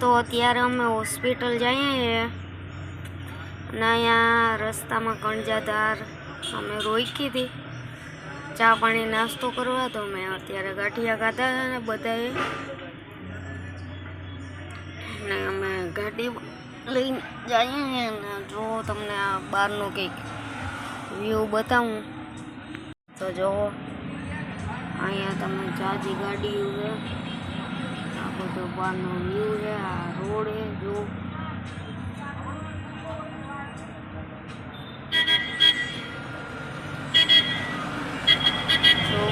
તો અત્યારે અમે હોસ્પિટલ જઈએ. અને અહીંયા રસ્તામાં કણજાધાર અમે રોકી હતી ચા પાણી નાસ્તો કરવા તો મેં અત્યારે ગાંઠિયા ખાધા અને બધાએ. ને અમે ગાડી લઈને જઈએ ને જો તમને આ બહારનું કંઈક વ્યૂ બતાવું. તો જુઓ અહીંયા તમે જાજી ગાડીઓ છે આ બધો બહારનો વ્યૂ છે આ રોડ છે જો જો.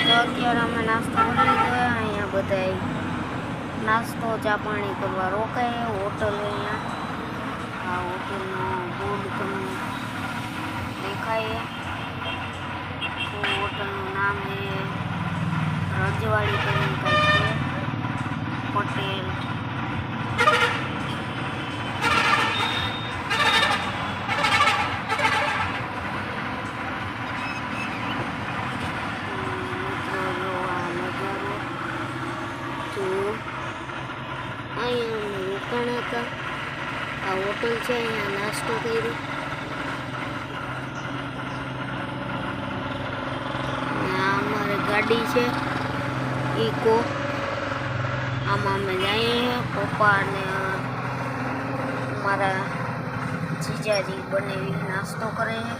તો અત્યારે અમે નાસ્તો કરી લીધો છે. અહીંયા બધાય નાસ્તો ચા પાણી કરવા રોકાય હોટલ અહીંયા આ હોટલનો બોર્ડ તમને દેખાય તો હોટલનું નામ છે રજવાડી કરીને જો આ હોટલ છે અહીંયા નાસ્તો કર્યો. આ અમારે ગાડી છે ઇકો આમાં અમે જઈએ પપ્પા અને મારા જીજાજી બંને નાસ્તો કરે છે.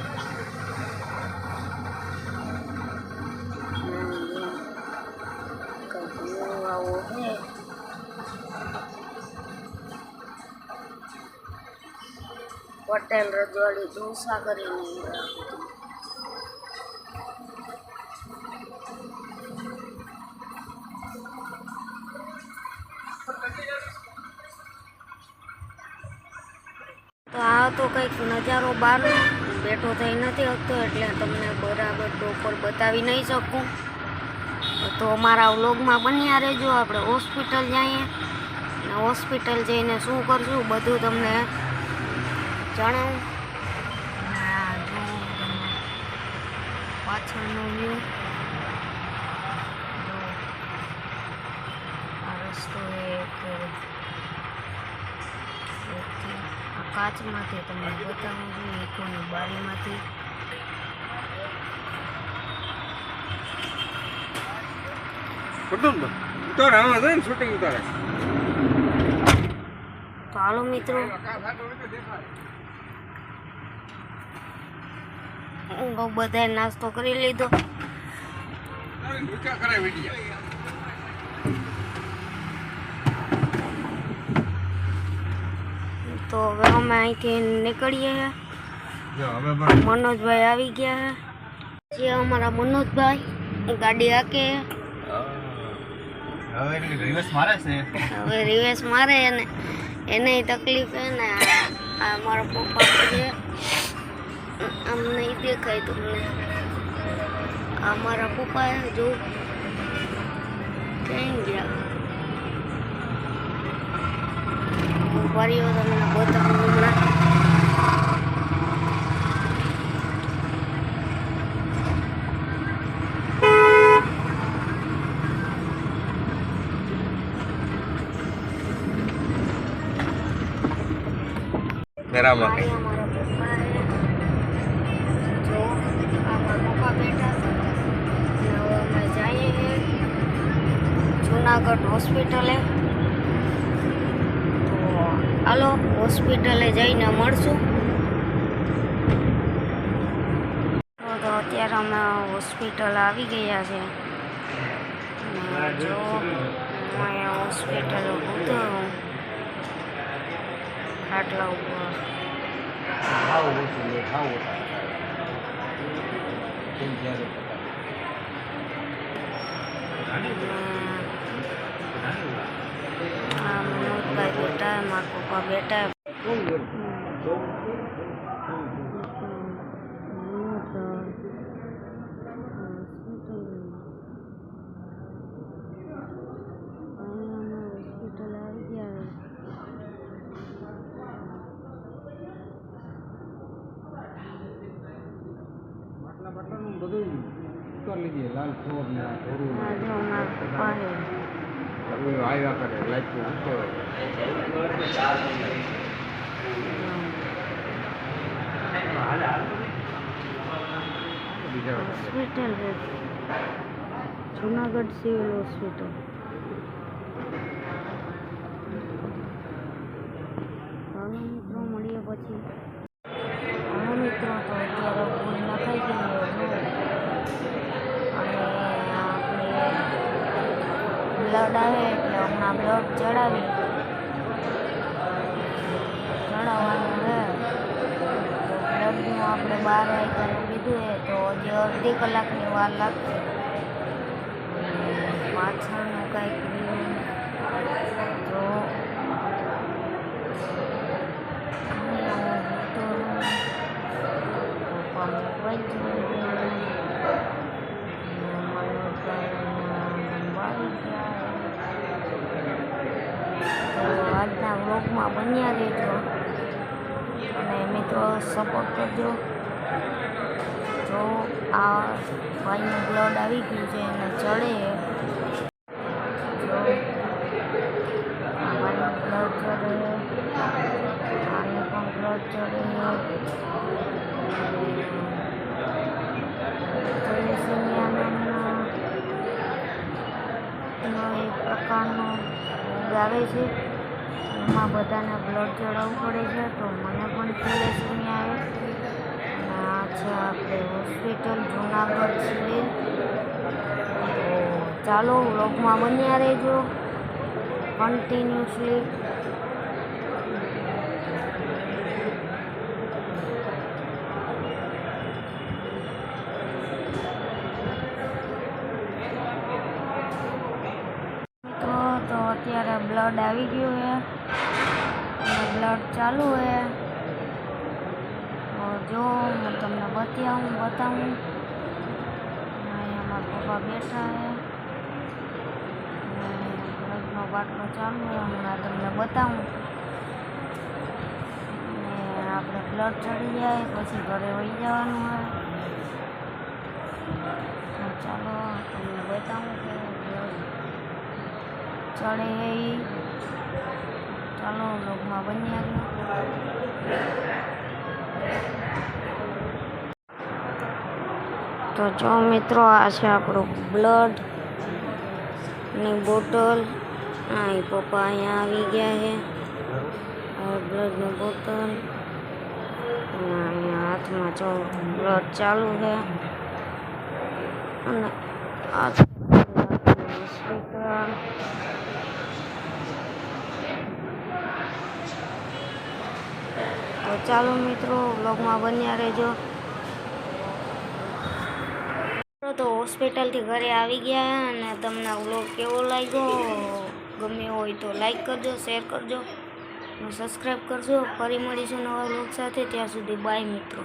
પટેલ રજવાડી, ઢોસા કરીને તો આ તો કંઈક નજારો બહાર બેઠો થઈ નથી શકતો એટલે તમને બરાબર પ્રોપર બતાવી નહીં શકું. તો અમારા વ્લોગમાં બન્યા રહેજો. આપણે હોસ્પિટલ જઈએ. અને હોસ્પિટલ જઈને શું કરશું બધું તમને જણાવું. પાછળનો વ્યૂ કાચમાંથી તમને બતાવું છું એકોની બારીમાંથી. હાલો મિત્રો. બધાએ નાસ્તો કરી લીધો. તો હવે અમે અહીંથી નીકળીએ છીએ મનોજભાઈ આવી ગયા છે જે અમારા મનોજભાઈ ગાડી હાકે હવે મારે રિવેશ મારે અને એને તકલીફ છે ને આ મારા પપ્પા છે. આમ નહીં દેખાય તમને. આ મારા પપ્પા જો ક્યાં ગયા? ઊભા રહ્યો તમને બતાવું હમણાં મેરા માટે અહીંયા મારા પપ્પા છે. જો આ મારા પપ્પા બેઠા છે અને હવે અમે જઈએ છીએ જુનાગઢ હોસ્પિટલે તો હાલો હોસ્પિટલે જઈને મળશું. તો અત્યારે અમે હોસ્પિટલ આવી ગયા છે. જો, હું અહીંયા હોસ્પિટલ ઊભો ખાટલા ઉપર. Thank મનોજભાઈ બેટા મારા પપ્પા બેટા ગયા માટલા બાટલાનું બધું ઉતાર લીધી લાલ ચોર ને થોડું આ જો મારા પપ્પા છે ઓલું આવ્યા કરે લાઈટ ઉઠે બીજા હોસ્પિટલ જુનાગઢ સિવિલ હોસ્પિટલ. ચાલો મિત્રો, મળીએ પછી. હા તો અત્યારે ભૂલ ન થઈ ગઈ હોય અને આપણે બ્લડ એટલે હમણાં ચડાવી. ચડાવવાનું છે. બ્લડનું આપણે બાર વાગ્યાનું લીધું છે તો હજી અડધી કલાકની વાર લાગશે. પાછળનું કાંઈક વ્લોગમાં બન્યા રહેજો. અને મિત્રો સપોર્ટ કરજો. જો આ ભાઈનું બ્લડ આવી ગયું છે, એને ચડે. બ્લડ ચડે. આને પણ બ્લડ ચડે. પ્રકારનો ગાવે છે. એમાં બધાને બ્લડ ચડાવવું પડે છે, તો મને પણ થેલેસેમિયા આવે. અને છે આપણે હોસ્પિટલ જુનાગઢ સિવિલ તો ચાલો વ્લોગમાં બન્યા રહેજો. કન્ટિન્યુઅસલી અત્યારે બ્લડ આવી ગયું છે. ચાલુ હે. તો જો હું તમને બતાવું બતાવું. અહીંયા મારા પપ્પા બેઠા છે અને બ્લડનો બાટલો ચાલુ છે હમણાં તમને બતાવું. આપણે બ્લડ ચડી જાય, પછી ઘરે વહી જવાનું હોય ચાલો, તમને બતાવું કે ચડે ઈ. ચાલો લોગમાં બન્યા તો જો મિત્રો, આ છે આપણું બ્લડની બોટલ. હા, એ પપ્પા અહીંયા આવી ગયા છે. બ્લડની બોટલ. અહીંયા હાથમાં જો બ્લડ ચાલુ છે. અને હોસ્પિટલ તો ચાલો મિત્રો, વ્લોગમાં બન્યા રહેજો. તો હોસ્પિટલથી ઘરે આવી ગયા અને તમને વ્લોગ કેવો લાગ્યો? ગમે હોય તો લાઈક કરજો, શેર કરજો અને સબસ્ક્રાઈબ કરજો. ફરી મળીશું નવા વ્લોગ સાથે. ત્યાં સુધી બાય મિત્રો.